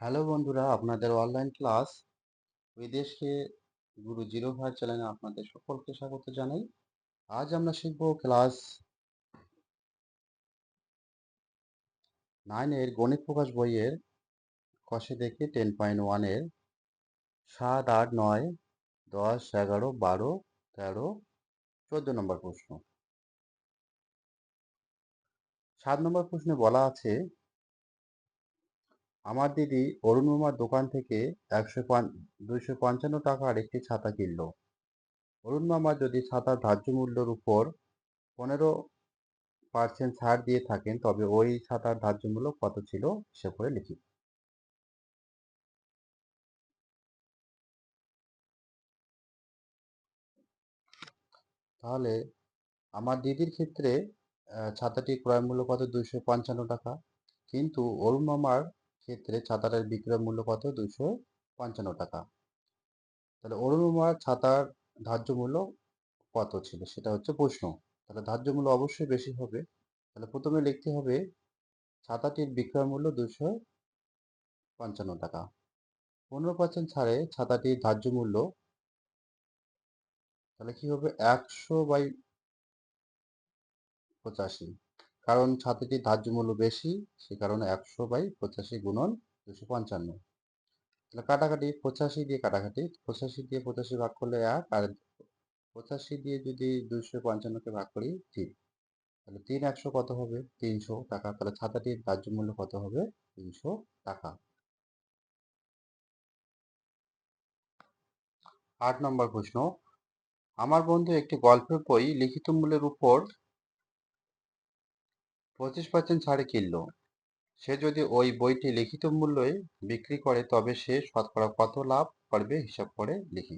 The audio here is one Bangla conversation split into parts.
হ্যালো বন্ধুরা, আপনাদের অনলাইন ক্লাস বিদেশকে গুরু জিরো ফাইভ চ্যানেলে আপনাদের সকলকে স্বাগত জানাই। আজ আমরা শিখব ক্লাস নাইনের গণিত প্রকাশ বইয়ের কষে দেখে টেন পয়েন্ট ওয়ানের সাত, আট, নয়, দশ, এগারো, বারো, তেরো, চোদ্দ নম্বর প্রশ্ন। সাত নম্বর প্রশ্নে বলা আছে আমার দিদি অরুণ মামার দোকান থেকে একশো দুইশো পঞ্চান্ন টাকার একটি ছাতা কিনলো। অরুণ মামা যদি ছাতার ধার্য মূল্যের উপর পনেরো পার্সেন্ট ছাড় দিয়ে থাকেন, তবে ওই ছাতার ধার্য মূল্য কত ছিল হিসেব করে লিখি। তাহলে আমার দিদির ক্ষেত্রে ছাতাটি ক্রয় মূল্য কত? দুইশো পঞ্চান্ন টাকা। কিন্তু অরুণ মামার ক্ষেত্রে ছাতাটার বিক্রয় মূল্য কত? দুইশো পঞ্চান্ন টাকা। তাহলে অরুণ মামার ছাতার ধার্য মূল্য কত ছিল? সেটা হচ্ছে প্রশ্ন। তাহলে ধার্য মূল্য অবশ্যই বেশি হবে। তাহলে প্রথমে লিখতে হবে ছাতাটির বিক্রয় মূল্য দুশো পঞ্চান্ন টাকা। পনেরো পার্সেন্ট ছাড়ে ছাতাটির ধার্য মূল্য তাহলে কি হবে? একশো বাই পঁচাশি। কারণ ছাতাটির ধার্য মূল্য বেশি, সে কারণে একশো বাই পঁচাশি গুণন দুশো পঞ্চান্ন। তাহলে কাটাকাটি পঁচাশি দিয়ে কাটাকাটি, পঁচাশি দিয়ে পঁচাশি ভাগ করলে এক, আর পঁচাশি দিয়ে যদি দুশো পঞ্চান্নকে ভাগ করি তিন, তাহলে তিন একশো কত হবে? তিনশো টাকা। তাহলে ছাতাটির ধার্য মূল্য কত হবে? তিনশো টাকা। আট নম্বর প্রশ্ন, আমার বন্ধু একটি গল্পের বই লিখিত মূল্যের উপর পঁচিশ পার্সেন্ট ছাড়ে কিনল। সে যদি ওই বইটি লিখিত মূল্যে বিক্রি করে, তবে সে শতকরা কত লাভ করবে হিসাব করে লিখি।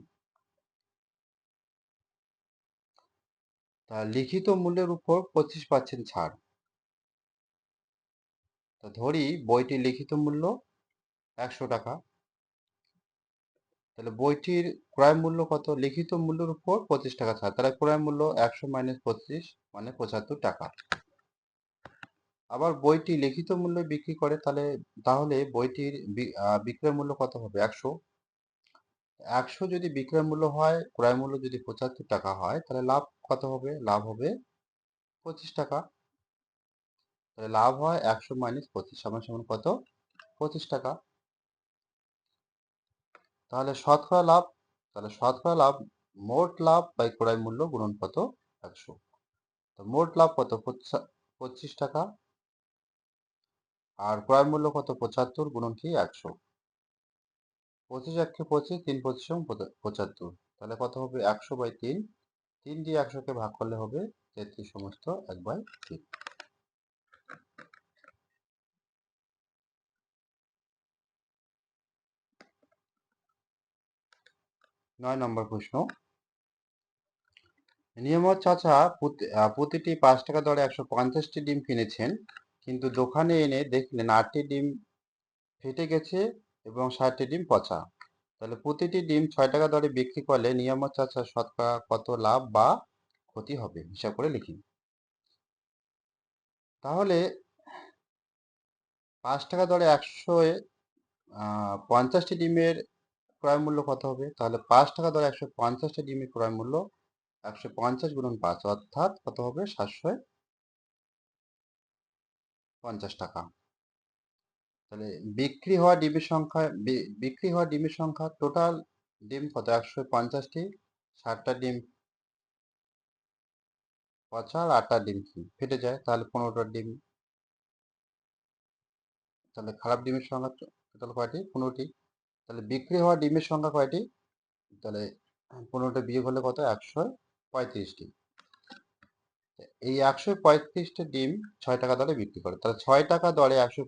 তা লিখিত মূল্যের উপর পঁচিশ পার্সেন্ট ছাড়। তা ধরি বইটির লিখিত মূল্য একশো টাকা। তাহলে বইটির ক্রয় মূল্য কত? লিখিত মূল্যের উপর পঁচিশ টাকা ছাড়। তাহলে ক্রয় মূল্য একশো মাইনাস পঁচিশ মানে পঁচাত্তর টাকা। আবার বইটি লিখিত মূল্যে বিক্রি করে, তাহলে তাহলে বইটির বিক্রয় মূল্য কত হবে? একশো। একশো যদি বিক্রয় মূল্য হয়, ক্রয় মূল্য যদি পঁচাত্তর টাকা হয়, তাহলে লাভ কত হবে? লাভ হবে পঁচিশ টাকা। তাহলে লাভ হয় একশো মাইনাস পঁচিশ, সমান সমান কত? পঁচিশ টাকা। তাহলে শতকরা লাভ, তাহলে শতকরা লাভ, মোট লাভ বাই ক্রয় মূল্য গুণন কত? একশো। তো মোট লাভ কত? পঁচিশ টাকা। আর ক্রয় মূল্য কত? পঁচাত্তর গুণন কি একশো। পঁচিশ একশো পঁচিশ, তিন পঁচিশ পঁচাত্তর। তাহলে কত হবে? একশো বাই তিন। তিন দিয়ে একশোকে ভাগ করলে হবে তেত্রিশ সমস্ত এক বাই তিন। নয় নম্বর প্রশ্ন। নিয়মত চাচা প্রতিটি পাঁচ টাকা দরে একশো পঞ্চাশটি ডিম কিনেছেন। কিন্তু দোকানে এনে দেখলেন আটটি ডিম ফেটে গেছে এবং ষাটটি ডিম পচা। তাহলে প্রতিটি ডিম ছয় টাকা দরে বিক্রি করলে নিয়মত চাচা শতকরা কত লাভ বা ক্ষতি হবে? হিসাব করে লিখি। তাহলে পাঁচ টাকা দরে একশো পঞ্চাশটি ডিমের ক্রয় মূল্য কত হবে? তাহলে পাঁচ টাকা দরে একশো পঞ্চাশটি ডিমের ক্রয় মূল্য একশো পঞ্চাশ গুণন পাঁচ, অর্থাৎ কত হবে? সাতশো পঞ্চাশ টাকা। তাহলে বিক্রি হওয়া ডিমের সংখ্যা বিক্রি হওয়া ডিমের সংখ্যা টোটাল ডিম কত? একশো পঞ্চাশটি, ষাটটা ডিম পচা আর আটটা ডিম ফেটে যায়, তাহলে পনেরোটা ডিম। তাহলে খারাপ ডিমের সংখ্যা টোটাল কয়টি? পনেরোটি। তাহলে বিক্রি হওয়া ডিমের সংখ্যা কয়টি? তাহলে পনেরোটা বিয়ে হলে কত? একশো পঁয়ত্রিশটি। এই একশো পঁয়ত্রিশটি ডিম ছয় টাকা দরে বিক্রি করে। তাহলে ছয় টাকা দরে একশো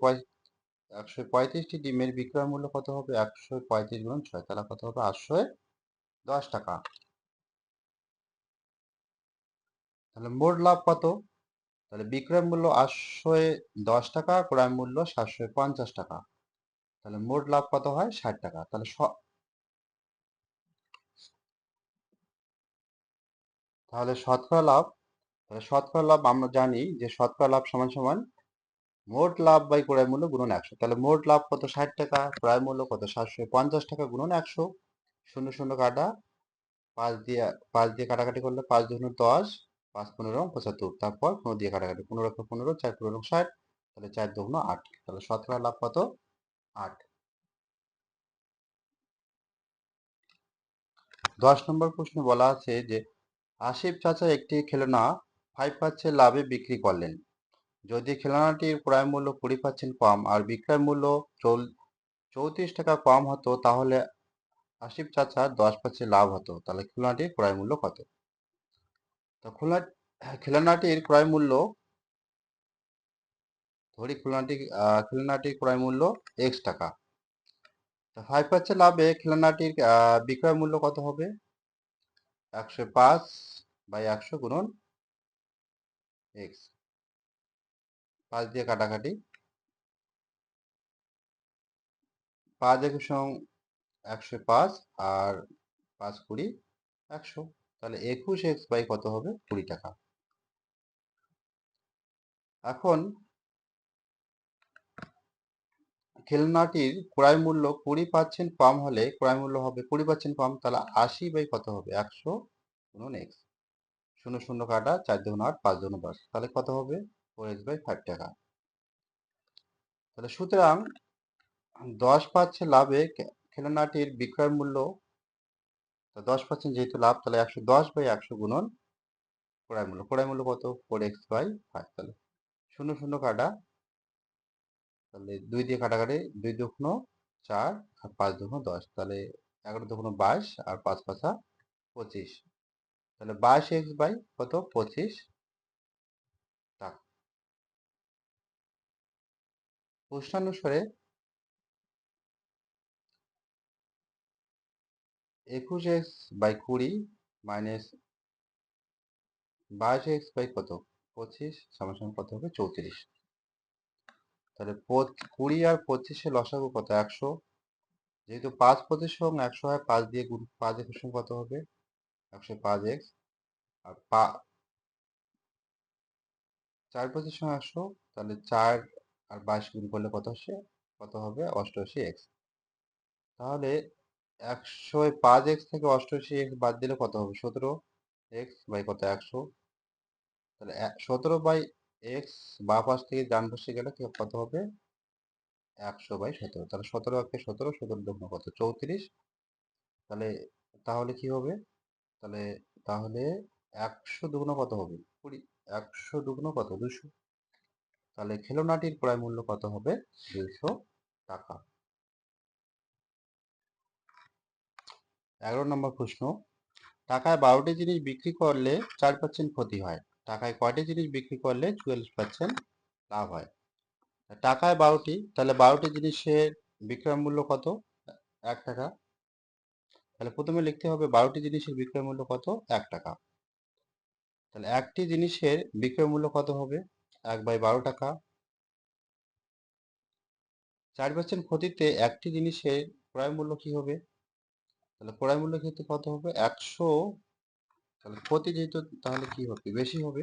একশো পঁয়ত্রিশটি ডিমের বিক্রয় মূল্য কত হবে? একশো পঁয়ত্রিশ গুণ ছয় তাহলে কত হবে? আটশো দশ টাকা। তাহলে মোট লাভ কত? তাহলে বিক্রয় মূল্য আটশো দশ টাকা, ক্রয় মূল্য সাতশো পঞ্চাশ টাকা। তাহলে মোট লাভ কত হয়? ষাট টাকা। তাহলে তাহলে শতকরা লাভ শতকরা লাভ আমরা জানি যে শতকরা লাভ সমান সমান মোট লাভ বাই ক্রয় মূল্য গুণন একশো। তাহলে মোট লাভ কত ষাট টাকা, ক্রয় মূল্য কত সাতশো, পঞ্চাশ টাকা গুণন একশো। শূন্য শূন্য কাটা, পাঁচ দিয়ে পাঁচ দিয়ে কাটাকাটি করলে পাঁচ দুগুণ দশ, পাঁচ পনেরো পঁচাত্তর। তারপর পনেরো দিয়ে কাটাকাটি, পনেরো একটা পনেরো, চার পনেরো ষাট, তাহলে চার দুগুণ আট। তাহলে শতকরা লাভ কত? আট। দশ নম্বর প্রশ্নে বলা আছে যে, আসিফ চাচা একটি খেলনা ফাইভ পার্সেন্ট লাভে বিক্রি করলেন। যদি খেলনাটির ক্রয় মূল্য কুড়ি পার্সেন্ট কম আর বিক্রয় মূল্য চৌত্রিশ টাকা কম হতো, তাহলে আশিফ চাচার দশ পার্সেন্ট লাভ হতো। তাহলে খেলনাটির ক্রয় মূল্য কত? তো খেলনা, খেলনাটির ক্রয় মূল্য, ধরি খেলনাটি খেলনাটির ক্রয় মূল্য এক্স টাকা। তো ফাইভ পার্সেন্ট লাভে খেলনাটির বিক্রয় মূল্য কত হবে? একশো পাঁচ বাই একশো গুণন এক্স। পাঁচ দিয়ে কাটাকাটি। পাঁচ একুশ একশো পাঁচ আর পাঁচ কুড়ি একশো। তাহলে একুশ এক্স বাই কত হবে? কুড়ি টাকা। এখন খেলনাটির ক্রয় মূল্য কুড়ি পার্সেন্ট কম হলে ক্রয় মূল্য হবে কুড়ি পার্সেন্ট কম, তাহলে আশি বাই কত হবে? একশো গুণন এক্স। শূন্য শূন্য কাটা চার দুগুণ আট, পাঁচ দুগুণ দশ। তাহলে কত হবে? ফোর এক্স বাই ফাইভ টাকা। তাহলে সুতরাং দশ পার্সেন্ট লাভে খেলনাটির বিক্রয় মূল্য দশ পার্সেন্ট যেহেতু লাভ, তাহলে একশো দশ বাই একশো গুণন ক্রয় মূল্য। ক্রয় মূল্য কত? ফোর এক্স বাই ফাইভ তাহলে শূন্য শূন্য কাটা, তাহলে দুই দিয়ে কাটাকাটি দুই দুগুণ চার আর পাঁচ দুগুণ দশ। তাহলে এগারো দুগুণ বাইশ আর পাঁচ পাঁচা পঁচিশ। তাহলে বাইশ এক্স বাই কত? পঁচিশ। টাকা প্রশ্নানুসারে একুশ এক্স বাই কুড়ি মাইনাস বাইশ এক্স বাই কত? পঁচিশ সমান কত হবে? চৌত্রিশ। তাহলে কুড়ি আর পঁচিশে লসাগু কত? একশো। যেহেতু পাঁচ পঁচিশ সঙ্গে একশো হয়, পাঁচ দিয়ে গুণ, পাঁচ একুশ কত হবে? একশো পাঁচ এক্স আর পা চার পঁচিশ একশো তাহলে চার আর বাইশ গুণ করলে কত আসে? কত হবে? অষ্টআশি এক্স। তাহলে একশো পাঁচ এক্স থেকে অষ্টআশি এক্স বাদ দিলে কত হবে? সতেরো এক্স বাই কত? একশো। তাহলে সতেরো বাই এক্স বা পাশ থেকে ডান পাশে গেলে কত হবে? একশো বাই সতেরো। তাহলে সতেরো একে সতেরো সতেরো দুগুণ কত? চৌত্রিশ। তাহলে তাহলে কি হবে? তাহলে তাহলে একশো দুগুণ কত হবে? কুড়ি, একশো দুগুণ কত? দুশো তাহলে খেলনাটির ক্রয় মূল্য কত হবে? দুইশো টাকা। এগারো নম্বর প্রশ্ন। টাকায় বারোটি জিনিস বিক্রি করলে চার পার্সেন্ট ক্ষতি হয়। টাকায় কয়টি জিনিস বিক্রি করলে চুয়াল্লিশ পার্সেন্ট লাভ হয়? টাকায় বারোটি, তাহলে বারোটি জিনিসের বিক্রয় মূল্য কত? এক টাকা। তাহলে প্রথমে লিখতে হবে বারোটি জিনিসের বিক্রয় মূল্য কত? এক টাকা। তাহলে একটি জিনিসের বিক্রয় মূল্য কত হবে? এক বাই বারো টাকা। চার পার্সেন্ট ক্ষতিতে একটি জিনিসের ক্রয় মূল্য কি হবে? তাহলে ক্রয় মূল্য ক্ষেত্রে কত হবে? একশো। তাহলে ক্ষতি যেহেতু, তাহলে কি হবে? বেশি হবে।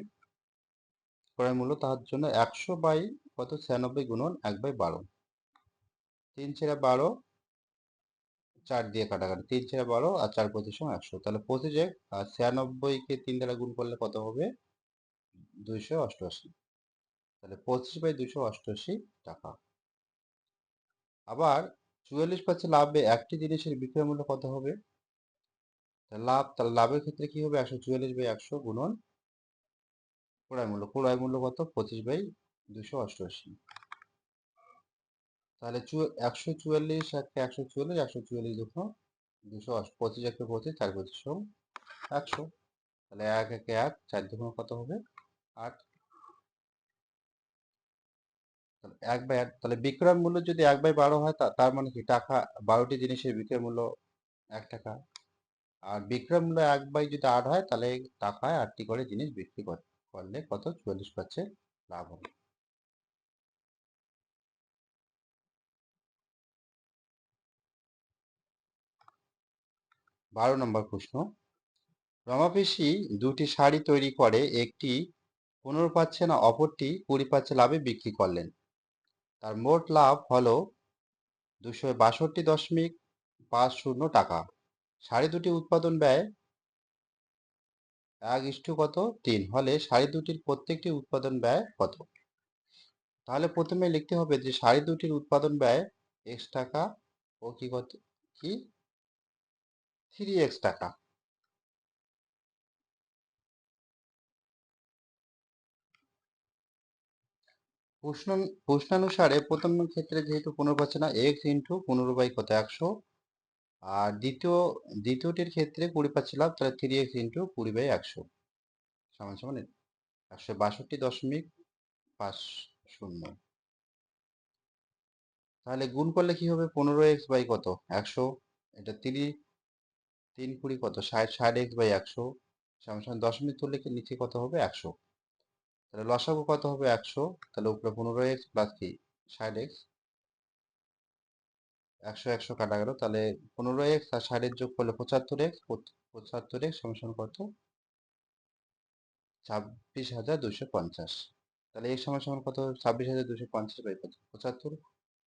ক্রয় মূল্য তার জন্য একশো বাই কত? ছিয়ানব্বই গুণন এক বাই বারো। তিন ছেড়া বারো চার দিয়ে কাটাকাটি, তিন ছেড়ে বারো আর চার পঁচিশ সময় একশো। তাহলে পঁচিশে আর ছিয়ানব্বইকে তিন দ্বারা গুণ করলে কত হবে? দুইশো অষ্টআশি। তাহলে পঁচিশ বাই দুশো অষ্টআশি টাকা। আবার চুয়াল্লিশ পার্সেন্ট লাভে একটি জিনিসের বিক্রয় মূল্য কত হবে? লাভ, তাহলে লাভের ক্ষেত্রে কি হবে? একশো চুয়াল্লিশ বাই একশো গুণন ক্রয় মূল্য। ক্রয় মূল্য কত? পঁচিশ বাই দুশো অষ্টআশি। তাহলে একশো চুয়াল্লিশ একটা একশো চুয়াল্লিশ একশো চুয়াল্লিশ দুশো দুশো পঁচিশ একটা পঁচিশ, চার পঁচিশ একশো। তাহলে এক একে এক, চার দুগুণ কত হবে? আট। এক বাই আট, তাহলে বিক্রয় মূল্য যদি এক বাই বারো হয় তার মানে কি? টাকা, বারোটি জিনিসের বিক্রয় মূল্য এক টাকা। আর বিক্রয় মূল্য এক বাই যদি আট হয়, তাহলে টাকায় আটটি করে জিনিস বিক্রি কর- করলে কত? চুয়াল্লিশ পার্সেন্ট লাভ হবে। বারো নম্বর প্রশ্ন। রমাপিসি দুটি শাড়ি তৈরি করে, একটি পনেরো পার্সেন্ট অপরটি কুড়ি পার্সেন্ট লাভে বিক্রি করলেন। তার মোট লাভ হলো দুশো বাষট্টি দশমিক পাঁচ শূন্য টাকা। শাড়ি দুটি উৎপাদন ব্যয় এক ইস্টু কত? তিন। হলে শাড়ি দুটির প্রত্যেকটি উৎপাদন ব্যয় কত? তাহলে প্রথমে লিখতে হবে যে শাড়ি দুটির উৎপাদন ব্যয় এক্স টাকা ও কি কত? কি? থ্রি এক্স টাকা। প্রশ্ন, প্রশ্নানুসারে প্রথম ক্ষেত্রে যেহেতু পনেরো পাচ্ছে না এক্স ইন্টু পনেরো বাই কত? একশো। আর দ্বিতীয়, দ্বিতীয়টির ক্ষেত্রে কুড়ি পাচ্ছিলাম তাহলে থ্রি এক্স ইন্টু কুড়ি বাই একশো। সমান সমান একশো বাষট্টি দশমিক পাঁচ শূন্য। তাহলে গুণ করলে কি হবে? পনেরো এক্স বাই কত? একশো। এটা তিরি তিন কুড়ি কত? ষাট ষাট এক্স বাই একশো। সমান দশমিক তুললে নিচে কত হবে? একশো। তাহলে লসাগু কত হবে? একশো। তাহলে উপরে পনেরো এক্স প্লাস কি? ষাট এক্স। একশো একশো কাটা গেল। তাহলে পনেরো এক্স আর ষাটের যোগ করলে পঁচাত্তর এক্স। পঁচাত্তর এক্স সমান কত? ছাব্বিশ হাজার দুশো পঞ্চাশ। তাহলে সমান সমান কত? ছাব্বিশ হাজার দুশো পঞ্চাশ বাই কত পঁচাত্তর।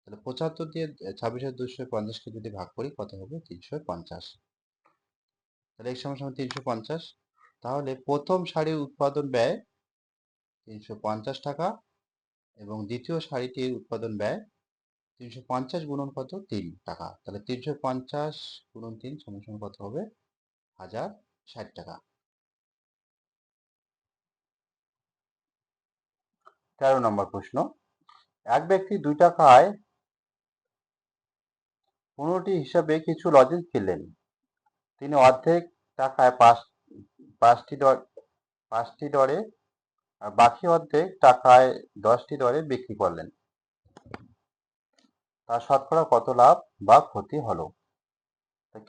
তাহলে পঁচাত্তর দিয়ে ছাব্বিশ হাজার দুশো পঞ্চাশকে যদি ভাগ করি, কত হবে? তিনশো পঞ্চাশ। তাহলে এর সমান সমান তিনশো পঞ্চাশ। তাহলে প্রথম শাড়ির উৎপাদন ব্যয় তিনশো পঞ্চাশ টাকা এবং দ্বিতীয় শাড়িটির উৎপাদন ব্যয় তিনশো পঞ্চাশ গুণন কত? তিন টাকা। তাহলে তিনশো পঞ্চাশ গুণন তিন সমান কত হবে? হাজার ষাট টাকা। তেরো নম্বর প্রশ্ন। এক ব্যক্তি দুই টাকায় পনেরোটি হিসাবে কিছু লজেন্স কিনলেন। তিনি অর্ধেক টাকায় পাঁচ, পাঁচটি দর, পাঁচটি দরে, আর বাকি অর্ধেক টাকায় দশটি দরে বিক্রি করলেন। তার শতকরা কত লাভ বা ক্ষতি হলো?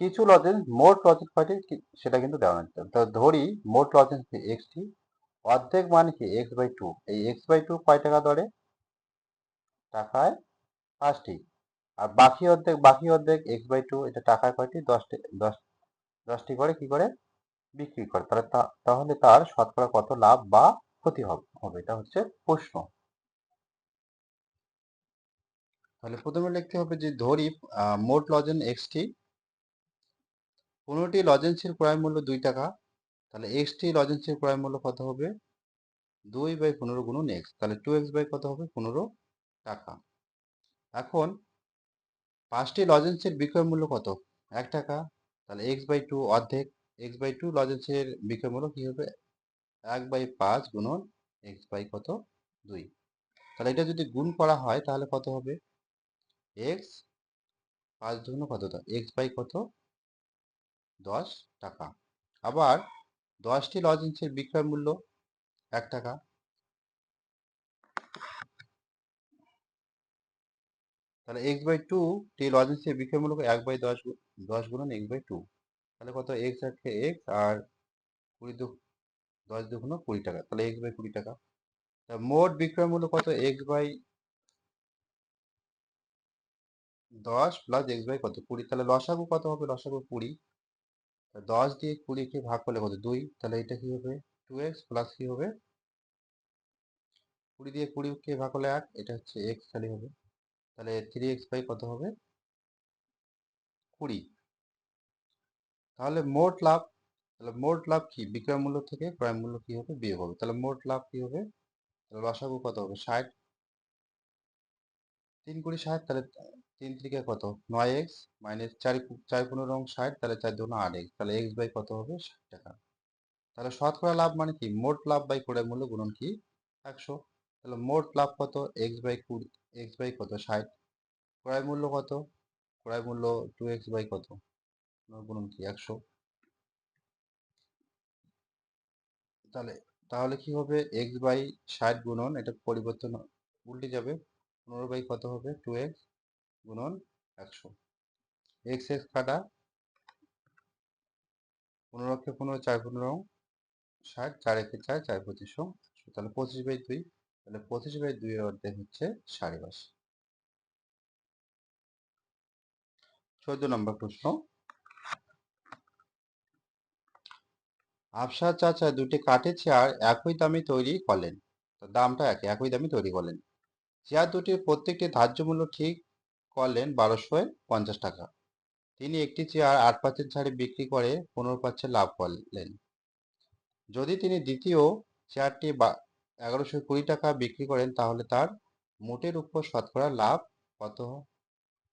কিছু লজেন্স মোট লজেন্স কয়টি সেটা কিন্তু দেওয়া হচ্ছে তো ধরি মোট লজেন্স এক্সটি অর্ধেক মানে কি এক্স বাই টু এই এক্স বাই টু কয় টাকা দরে? টাকায় পাঁচটি। আর বাকি অর্ধেক বাকি অর্ধেক এক্স বাই টু এটা টাকায় কয়টি? দশটি দশ দশটি করে কি করে? বিক্রি করে। তাহলে তাহলে তার শতকরা কত লাভ বা ক্ষতি হবে? এটা হচ্ছে প্রশ্ন। তাহলে প্রথমে লিখতে হবে যে ধরি মোট লজেন এক্সটি পনেরোটি লজেন্সের ক্রয় মূল্য দুই টাকা। তাহলে এক্সটি লজেন্সের ক্রয় মূল্য কত হবে? দুই বাই পনেরো গুণন এক্স তাহলে টু এক্স বাই কত হবে? পনেরো টাকা। এখন পাঁচটি লজেন্সের বিক্রয় মূল্য কত? এক টাকা। তাহলে এক্স বাই টু অর্ধেক এক্স বাই টু লজেন্সের বিক্রয় মূল্য কি হবে? এক বাই পাঁচ গুণন এক্স বাই কত? দুই। তাহলে এটা যদি গুণ করা হয়, তাহলে কত হবে? এক্স পাঁচ দুগুণ কত? এক্স বাই কত? দশ টাকা। আবার দশটি লজেন্সের বিক্রয় মূল্য এক টাকা। তাহলে এক্স বাই টু টি লজেন্সের বিক্রয় মূল্য এক বাই দশ দশ গুণন এক্স বাই টু তাহলে কত? এক্স আছে এক্স আর কুড়ি দু, দশ দুগুণ কুড়ি টাকা, তাহলে এক্স বাই কুড়ি টাকা। তা মোট বিক্রয় মূল্য কত? এক্স বাই দশ প্লাস এক্স বাই কত? কুড়ি, তাহলে লসাগু কত হবে? লসাগু কুড়ি। দশ দিয়ে কুড়িকে ভাগ করলে কত? দুই, তাহলে এটা কি হবে? টু এক্স প্লাস কি হবে? কুড়ি দিয়ে কুড়িকে ভাগ করলে এক এটা হচ্ছে এক্স তাহলে হবে। তাহলে থ্রি এক্স বাই কত হবে? কুড়ি তাহলে মোট লাভ, তাহলে মোট লাভ কি? বিক্রয় মূল্য থেকে ক্রয় মূল্য কি হবে বিয়োগ হবে? তাহলে মোট লাভ কি হবে? তাহলে লসাগু কত হবে? ষাট। তিন কুড়ি ষাট, তাহলে তিন থেকে কত? নয় এক্স মাইনাস চার চার পনেরো রং ষাট, তাহলে চার দুগুণ আট এক্স, তাহলে এক্স বাই কত হবে? ষাট টাকা। তাহলে শতকরা লাভ মানে কি? মোট লাভ বাই ক্রয় মূল্য গুণন কি? একশো। তাহলে মোট লাভ কত? এক্স বাই কুড়ি, এক্স বাই কত? ষাট। ক্রয় মূল্য কত? ক্রয় মূল্য টু এক্স বাই কত? গুণন কি, একশো। তাহলে তাহলে কি হবে? এক্স বাই ষাট গুণন, এটা পরিবর্তন উল্টে যাবে। পনেরো বাই কত হবে? টু এক্স গুণন একশো। এক্স এক্স কাটা পনেরোকে পনেরো, চার পনেরো, ষাট, চার একে চার চার পঁচিশশো তাহলে পঁচিশ বাই দুই, তাহলে পঁচিশ বাই দুইয়ের অর্ধেক হচ্ছে সাড়ে বাস চোদ্দ নম্বর প্রশ্ন। আফসা চাচা দুটি কাঠের চেয়ার একই দামে তৈরি করলেন। দামটা একই একই দামে তৈরি করলেন। চেয়ার দুটির প্রত্যেকটি ধার্য মূল্য ঠিক করলেন বারোশো পঞ্চাশ টাকা। তিনি একটি চেয়ার আট পার্সেন্ট ছাড়ে বিক্রি করে পনেরো পার্সেন্ট লাভ করলেন। যদি তিনি দ্বিতীয় চেয়ারটি এগারোশো কুড়ি টাকা বিক্রি করেন, তাহলে তার মোটের উপর শতকরা লাভ কত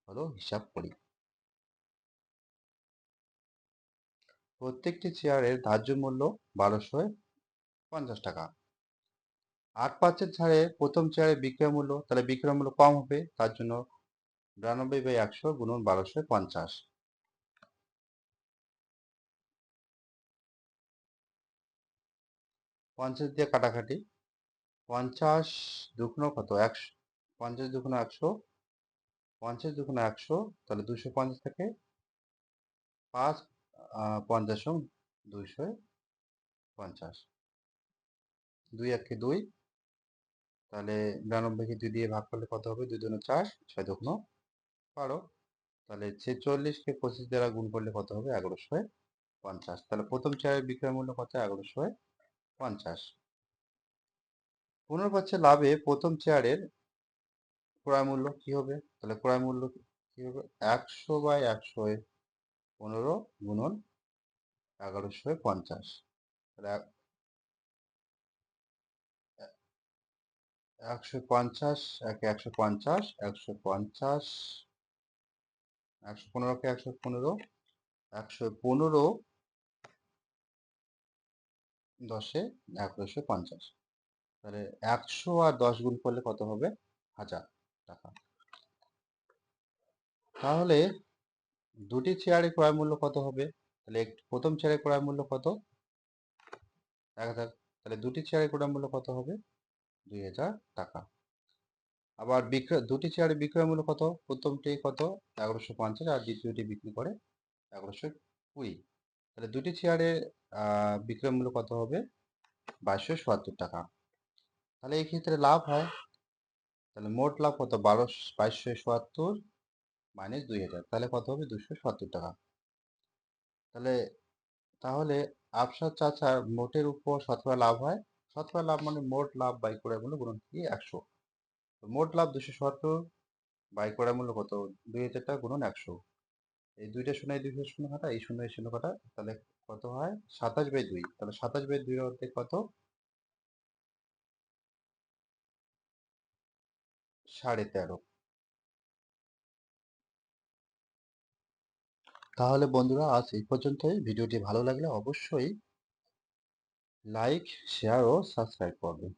হলো হিসাব করি। প্রত্যেকটি চেয়ারের ধার্য মূল্য বারোশো পঞ্চাশ টাকা। আট পাঁচের ছাড়ে প্রথম চেয়ারের বিক্রয় মূল্য, তাহলে বিক্রয় মূল্য কম হবে, তার জন্য বিরানব্বই বাই একশো গুণন বারোশো পঞ্চাশ। পঞ্চাশ দিয়ে কাটাকাটি, পঞ্চাশ দুগুণ কত? একশো, পঞ্চাশ দুগুণ একশো, পঞ্চাশ দুগুণ একশো, তাহলে দুশো পঞ্চাশ থেকে পাঁচ পঞ্চাশ দুইশো পঞ্চাশ। দুই একে দুই, তাহলে বিরানব্বইকে দুই দিয়ে ভাগ করলে কত হবে? দুই দুগুণ চার, ছয় দুগুণ বারো। তাহলে ছেচল্লিশকে পঁচিশ দ্বারা গুণ করলে কত হবে? এগারোশো পঞ্চাশ। তাহলে প্রথম চেয়ারের বিক্রয় মূল্য কত? এগারোশো পঞ্চাশ। পনেরো পার্সেন্ট লাভে প্রথম চেয়ারের ক্রয় মূল্য কি হবে? তাহলে ক্রয় মূল্য কি হবে? একশো বাই একশো পনেরো গুণন এগারোশো পঞ্চাশ। একশো পঞ্চাশ, একে একশো পঞ্চাশ একশো পঞ্চাশ, একশো পনেরোকে একশো পনেরো একশো পনেরো দশে এগারোশো পঞ্চাশ। তাহলে একশো আর দশ গুণ করলে কত হবে? হাজার টাকা। তাহলে দুটি চেয়ারে ক্রয় মূল্য কত হবে? তাহলে প্রথম চেয়ারে ক্রয় মূল্য কত? এক হাজার, তাহলে দুটি চেয়ারে ক্রয় মূল্য কত হবে? দুই হাজার টাকা। আবার বিক্রয়, দুটি চেয়ারে বিক্রয় মূল্য কত? প্রথমটি কত? এগারোশো পঞ্চাশ আর দ্বিতীয়টি বিক্রি করে এগারোশো কুড়ি। তাহলে দুটি চেয়ারে বিক্রয় মূল্য কত হবে? বাইশশো চুয়াত্তর টাকা। তাহলে এই ক্ষেত্রে লাভ হয়। তাহলে মোট লাভ কত? বারোশো, বাইশশো চুয়াত্তর মাইনাস দুই হাজার, তাহলে কত হবে? দুশো সত্তর টাকা। তাহলে তাহলে আফসার চাচার মোটের উপর শতকরা লাভ হয়। শতকরা লাভ মানে মোট লাভ বাই করে মূল্য গুণন কি? একশো। মোট লাভ দুশো সত্তর বাই করা মূল্য কত? দুই হাজার টাকা গুণন একশো। এই দুইটা শূন্য দুইটা শূন্য কাটা, এই শূন্য শূন্য কাটা, তাহলে কত হয়? সাতাশ বাই দুই। তাহলে সাতাশ বাই দুই অর্ধেক কত? সাড়ে তেরো। তাহলে বন্ধুরা আজ এই পর্যন্তই। ভিডিওটি ভালো লাগলে অবশ্যই লাইক শেয়ার ও সাবস্ক্রাইব করবেন।